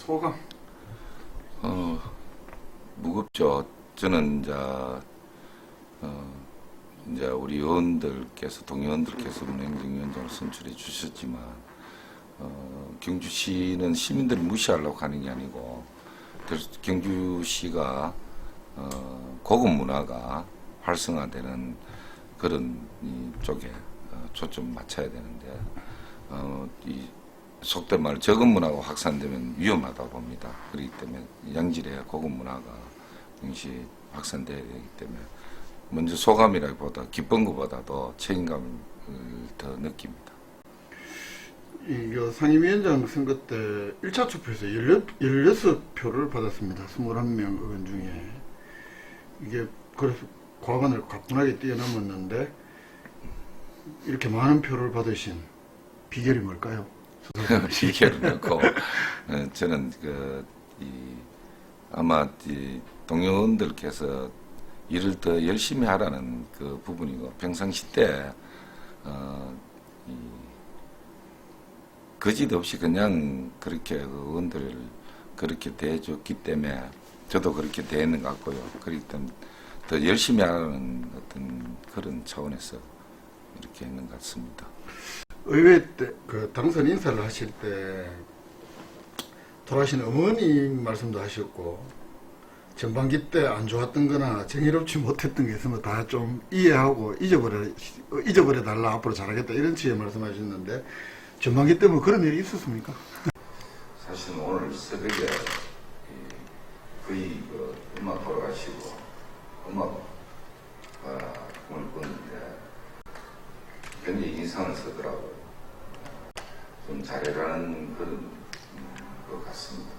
소감. 어, 무겁죠. 저는 이제, 어, 이제 우리 의원들께서, 동의원들께서 문행정위원장을 선출해 주셨지만, 어, 경주시는 시민들을 무시하려고 하는 게 아니고, 경주시가, 어, 고급 문화가 활성화되는 그런 이 쪽에 어, 초점 맞춰야 되는데, 어, 이 속된 말 적은 문화가 확산되면 위험하다고 봅니다. 그렇기 때문에 양질의 고급 문화가 동시에 확산돼야 되기 때문에 먼저 소감이라기보다 기쁜 것보다도 책임감을 더 느낍니다. 이거 상임 위원장 선거 때 1차 투표에서 16, 16 표를 받았습니다. 21명 의원 중에. 이게 그래서 과반을 가뿐하게 뛰어넘었는데 이렇게 많은 표를 받으신 비결이 뭘까요? 비결을 넣고 어, 저는 그 이, 아마 이 동료원들께서 일을 더 열심히 하라는 그 부분이고 평상시 때 어, 이, 거짓 없이 그냥 그렇게 그 의원들을 그렇게 대해줬기 때문에 저도 그렇게 대했는 것 같고요. 그렇기 더 열심히 하라는 어떤 그런 차원에서 이렇게 했는 것 같습니다. 의회 때 그 당선 인사를 하실 때 돌아가신 어머니 말씀도 하셨고 전반기 때 안 좋았던 거나 정의롭지 못했던 게 있으면 다 좀 이해하고 잊어버려 잊어버려 달라 앞으로 잘하겠다 이런 취지의 말씀하셨는데 전반기 때뭐 그런 일이 있었습니까? 사실은 오늘 새벽에 이 거의 그 엄마 돌아가시고 엄마가 꿈을 꿨는데 인상을 쓰더라고요. 좀 잘해라는 그런 음, 것 같습니다.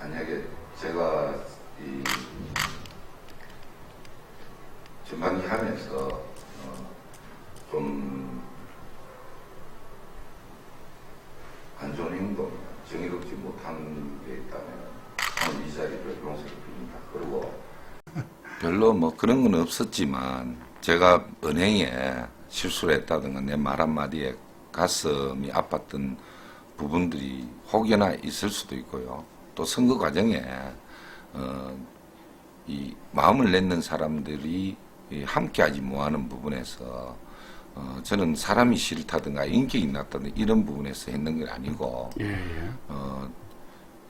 만약에 제가 이 전반기 하면서 어, 좀안 좋은 행동, 정의롭지 못한 게 있다면 이 자리를 용서를 드립니다. 그리고 별로 뭐 그런 건 없었지만 제가 은행에 실수를 했다든가 내 말 한마디에 가슴이 아팠던 부분들이 혹여나 있을 수도 있고요. 또 선거 과정에 어, 이 마음을 냈는 사람들이 이 함께하지 못하는 부분에서 어, 저는 사람이 싫다든가 인격이 낮다든가 이런 부분에서 했는 게 아니고 예, 예. 어,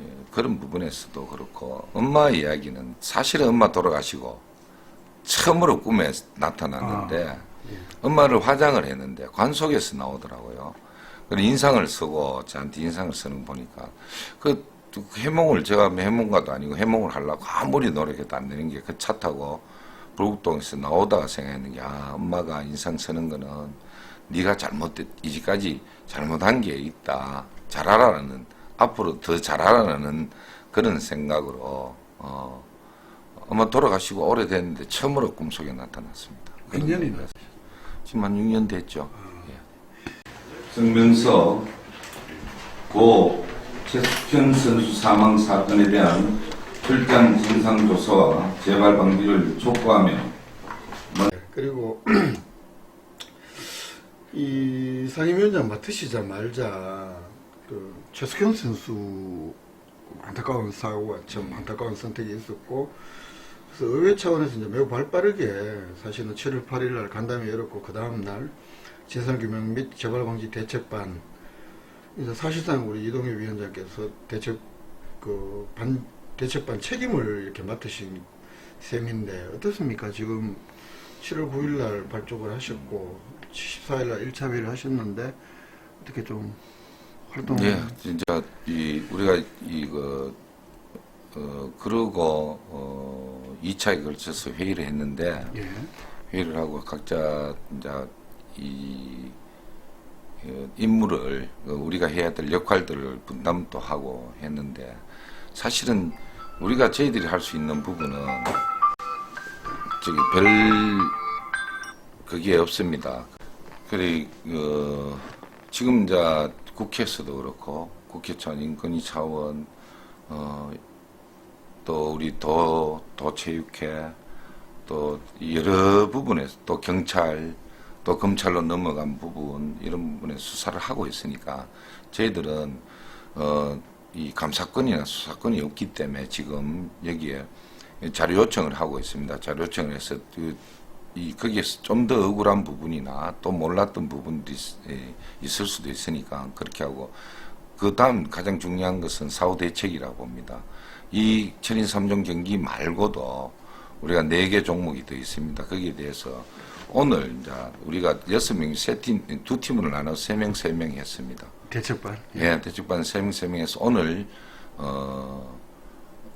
예, 그런 부분에서도 그렇고 엄마 이야기는 사실은 엄마 돌아가시고 처음으로 꿈에 나타났는데 엄마를 화장을 했는데 관 속에서 나오더라고요. 그 인상을 쓰고 저한테 인상을 쓰는 거 보니까 그, 그 해몽을 제가 해몽가도 아니고 해몽을 하려고 아무리 노력해도 안 되는 게 그 차 타고 불국동에서 나오다가 생각했는 게 아 엄마가 인상 쓰는 거는 네가 잘못됐 이제까지 잘못한 게 있다 잘하라는 앞으로 더 잘하라는 그런 생각으로 어 엄마 돌아가시고 오래됐는데 처음으로 꿈속에 나타났습니다. 몇 년이나? 지금 한 6년 됐죠. 예. 성명서 고 최숙현 선수 사망 사건에 대한 철저한 진상 조사와 재발 방지를 촉구하며 그리고 이 상임위원장 맡으시자마자 그 최석현 선수 안타까운 사고가 참 안타까운 선택이 있었고 그래서 의회 차원에서 이제 매우 발빠르게 사실은 7월 8일 날 간담회 열었고 그 다음 날 진상규명 및 재발방지 대책반 이제 사실상 우리 이동엽 위원장께서 대책 그 반 대책반 책임을 이렇게 맡으신 셈인데 어떻습니까? 지금 7월 9일 날 발족을 하셨고 14일 날 1차 회의를 하셨는데 어떻게 좀 활동 예, 진짜 이 우리가 이거 어 그러고 어 2차에 걸쳐서 회의를 했는데 예. 회의를 하고 각자 이제 이 어, 임무를 어, 우리가 해야 될 역할들을 분담도 하고 했는데 사실은 우리가 저희들이 할 수 있는 부분은 저기 별 그게 없습니다. 그래 어, 지금 이제 국회에서도 그렇고 국회 차원 인권위 차원 어, 또 우리 도 도체육회 또 여러 부분에서 또 경찰 또 검찰로 넘어간 부분 이런 부분에 수사를 하고 있으니까 저희들은 어 이 감사권이나 수사권이 없기 때문에 지금 여기에 자료 요청을 하고 있습니다. 자료 요청을 해서 그, 이 거기에서 좀 더 억울한 부분이나 또 몰랐던 부분도 있, 예, 있을 수도 있으니까 그렇게 하고 그 다음 가장 중요한 것은 사후 대책이라고 봅니다. 이 천인 삼종 경기 말고도 우리가 네 개 종목이 더 있습니다. 거기에 대해서 오늘 이제 우리가 여섯 명, 세 팀, 두 팀으로 나눠 세 명, 세 명 했습니다. 대책반. 예, 대책반 세 명, 세 명에서 오늘, 어,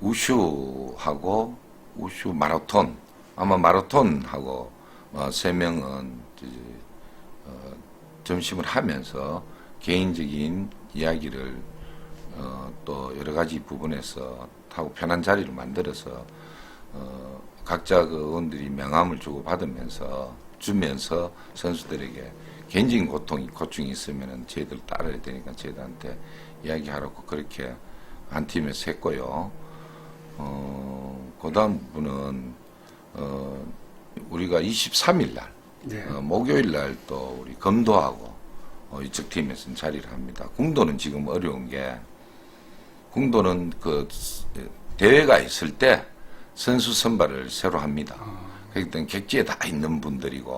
우슈하고, 우슈 마라톤, 아마 마라톤하고, 어, 세 명은, 어, 점심을 하면서 개인적인 이야기를, 어, 또 여러 가지 부분에서 하고 편한 자리를 만들어서, 어, 각자 그 의원들이 명함을 주고 받으면서, 주면서 선수들에게 개인적인 고통이, 고충이 있으면은 저희들 따라야 되니까 저희들한테 이야기하라고 그렇게 한 팀에서 했고요. 어, 그 다음 분은, 어, 우리가 23일 날, 네. 어, 목요일 날 또 우리 검도하고 어, 이쪽 팀에서 자리를 합니다. 궁도는 지금 어려운 게 궁도는 그 대회가 있을 때 선수 선발을 새로 합니다. 그렇기 때문에 객지에 다 있는 분들이고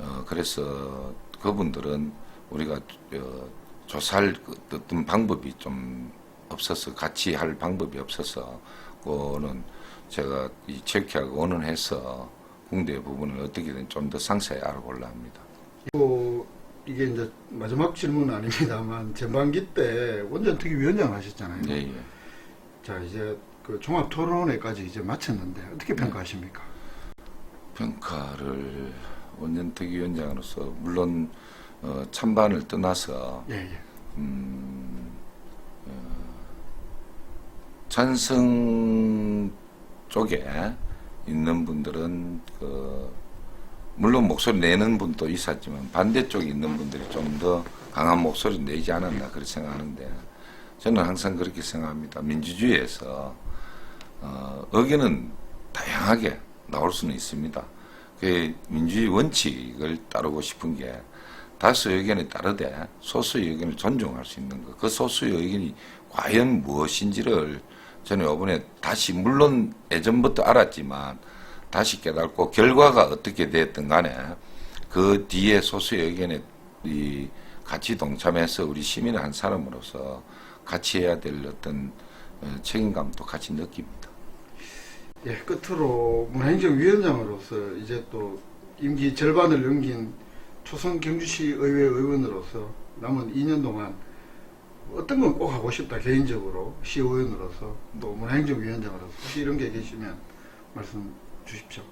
어, 그래서 그분들은 우리가 어, 조사할 그 어떤 방법이 좀 없어서 같이 할 방법이 없어서 그거는 제가 이 체육회하고 의논해서 공대 부분을 어떻게든 좀 더 상세히 알아보려 합니다. 또 이게 이제 마지막 질문은 아닙니다만 전반기 때 원전특위 위원장 하셨잖아요. 예, 예. 자 이제 그 종합 토론회까지 이제 마쳤는데 어떻게 평가하십니까? 평가를 원년특위 위원장으로서 물론 어, 찬반을 떠나서 예, 예. 음, 어, 찬성 쪽에 있는 분들은 그 물론 목소리 내는 분도 있었지만 반대쪽에 있는 분들이 좀 더 강한 목소리 내지 않았나 그렇게 생각하는데 저는 항상 그렇게 생각합니다. 민주주의에서 어, 의견은 다양하게 나올 수는 있습니다. 그 민주주의 원칙을 따르고 싶은 게 다수 의 견에 따르되 소수의 의견을 존중할 수 있는 것. 그 소수의 의견이 과연 무엇인지를 저는 이번에 다시 물론 예전부터 알았지만 다시 깨닫고 결과가 어떻게 됐든 간에 그 뒤에 소수의 의견에 이 같이 동참해서 우리 시민의 한 사람으로서 같이 해야 될 어떤 어, 책임감도 같이 느낍니다. 예, 끝으로 문화행정위원장으로서 이제 또 임기 절반을 넘긴 초선 경주시 의회 의원으로서 남은 2년 동안 어떤 건 꼭 하고 싶다 개인적으로 시의원으로서 또 문화행정위원장으로서 혹시 이런 게 계시면 말씀 주십시오.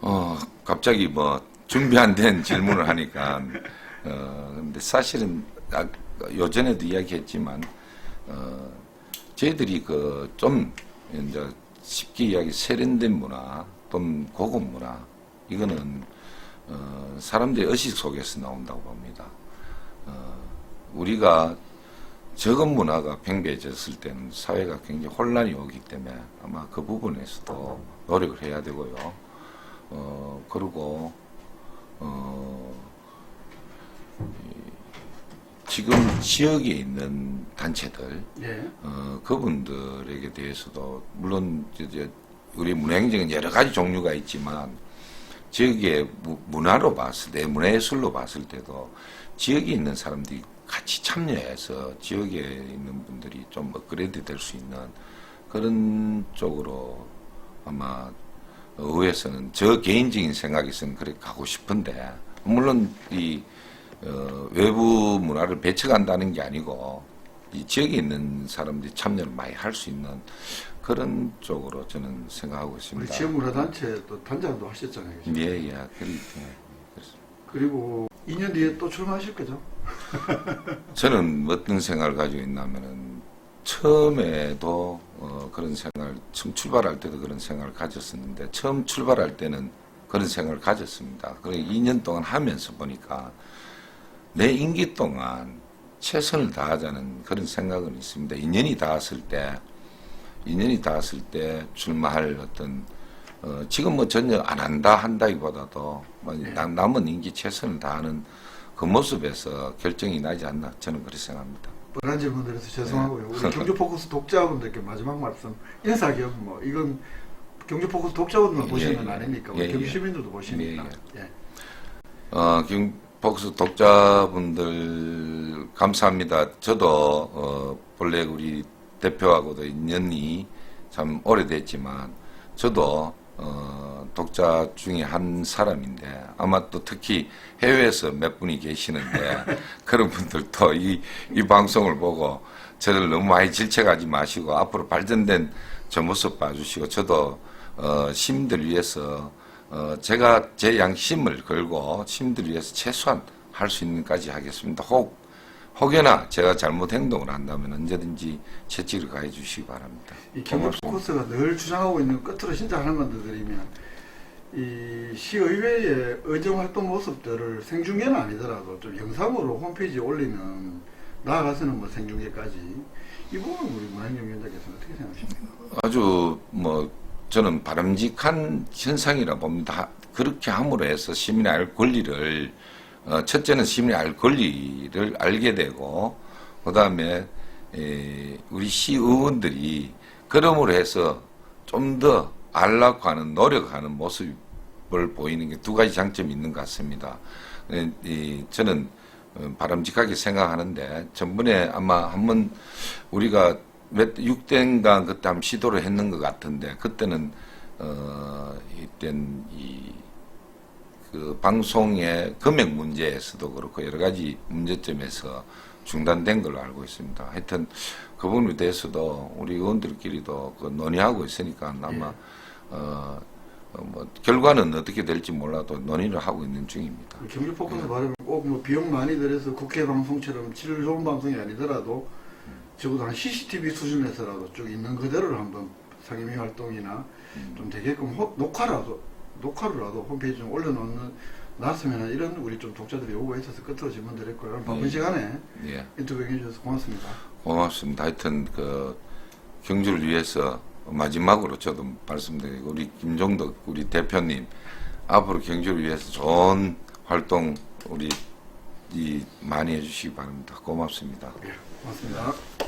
어, 갑자기 뭐 준비 안 된 질문을 하니까 어, 근데 사실은 아, 요전에도 이야기했지만 어, 저희들이 그 좀 이제 쉽게 이야기 세련된 문화 또는 고급 문화 이거는 어, 사람들의 의식 속에서 나온다고 봅니다. 어, 우리가 적은 문화가 팽배해졌을 때는 사회가 굉장히 혼란이 오기 때문에 아마 그 부분에서도 노력을 해야 되고요. 어, 그리고, 어, 이, 지금 지역에 있는 단체들, 예. 어, 그분들에게 대해서도, 물론, 이제, 우리 문화행정은 여러 가지 종류가 있지만, 지역의 무- 문화로 봤을 때, 문화예술로 봤을 때도, 지역에 있는 사람들이 같이 참여해서 지역에 있는 분들이 좀 업그레이드 될 수 있는 그런 쪽으로 아마 의회에서는 저 개인적인 생각에서는 그렇게 가고 싶은데 물론 이 어, 외부 문화를 배척한다는 게 아니고 이 지역에 있는 사람들이 참여를 많이 할 수 있는 그런 쪽으로 저는 생각하고 우리 있습니다. 지역문화단체 또 단장도 하셨잖아요. 그죠? 예, 예, 때문에. 그리고 2년 뒤에 또 출마하실 거죠? 저는 어떤 생각을 가지고 있냐면은 처음에도 어, 그런 생각을 처음 출발할 때도 그런 생각을 가졌었는데 처음 출발할 때는 그런 생각을 가졌습니다. 그리고 2년 동안 하면서 보니까 내 임기 동안 최선을 다하자는 그런 생각은 있습니다. 2년이 닿았을 때 2년이 닿았을 때 출마할 어떤 어, 지금 뭐 전혀 안 한다 한다기보다도 뭐 남- 남은 임기 최선을 다하는 그 모습에서 결정이 나지 않나 저는 그렇게 생각합니다. 뻔한 질문드려서 죄송하고요. 우리 경주 포커스 독자분들께 마지막 말씀 인사 겸뭐 이건 경주 포커스 독자분들만 예, 보시는 건 예. 아니니까 예, 우리 경주 예. 시민들도 보시니까. 예. 어, 김 복수 독자분들 감사합니다. 저도 어, 본래 우리 대표하고도 인연이 참 오래됐지만 저도 어, 독자 중에 한 사람인데 아마 또 특히 해외에서 몇 분이 계시는데 그런 분들도 이, 이 방송을 보고 저를 너무 많이 질책하지 마시고 앞으로 발전된 저 모습 봐주시고 저도 어, 시민들 위해서 어, 제가 제 양심을 걸고 시민들 위해서 최소한 할 수 있는 까지 하겠습니다. 혹 혹여나 제가 잘못 행동을 한다면 언제든지 채찍을 가해 주시기 바랍니다. 이 경북. 포커스가 늘 주장하고 있는 끝으로 진짜 하나만 더 드리면 이 시의회의 의정 활동 모습들을 생중계는 아니더라도 좀 영상으로 홈페이지에 올리는 나아가서는 뭐 생중계까지 이 부분 우리 문학영 위원장께서는 어떻게 생각하십니까? 아주 뭐 저는 바람직한 현상이라 봅니다. 그렇게 함으로 해서 시민의 알 권리를 어, 첫째는 시민의 알 권리를 알게 되고 그다음에 에, 우리 시의원들이 그럼으로 해서 좀 더 알라고 하는 노력하는 모습을 보이는 게 두 가지 장점이 있는 것 같습니다. 에, 이, 저는 어, 바람직하게 생각하는데 전번에 아마 한번 우리가 몇 6대인가 그때 한번 시도를 했는 것 같은데 그때는 어 이땐 이 그 방송의 금액 문제에서도 그렇고 여러 가지 문제점에서 중단된 걸로 알고 있습니다. 하여튼 그 부분에 대해서도 우리 의원들끼리도 그 논의하고 있으니까 아마 어, 어, 뭐 결과는 어떻게 될지 몰라도 논의를 하고 있는 중입니다. 경주 포커스 말하면 꼭뭐 비용 많이 들여서 국회 방송처럼 질 좋은 방송이 아니더라도 적어도 한 CCTV 수준에서라도 쭉 있는 그대로를 한번 상임위 활동이나 좀 되게끔 호- 녹화라도 녹화로라도 홈페이지에 좀 올려놓는 놨으면 이런 우리 좀 독자들이 요구가 있어서 끝으로 질문 드렸고요. 바쁜 예. 시간에 예. 인터뷰 해주셔서 고맙습니다. 고맙습니다. 하여튼 그 경주를 위해서 마지막으로 저도 말씀드리고 우리 김종덕 우리 대표님 앞으로 경주를 위해서 좋은 활동 우리 이 많이 해주시기 바랍니다. 고맙습니다. 예, 고맙습니다.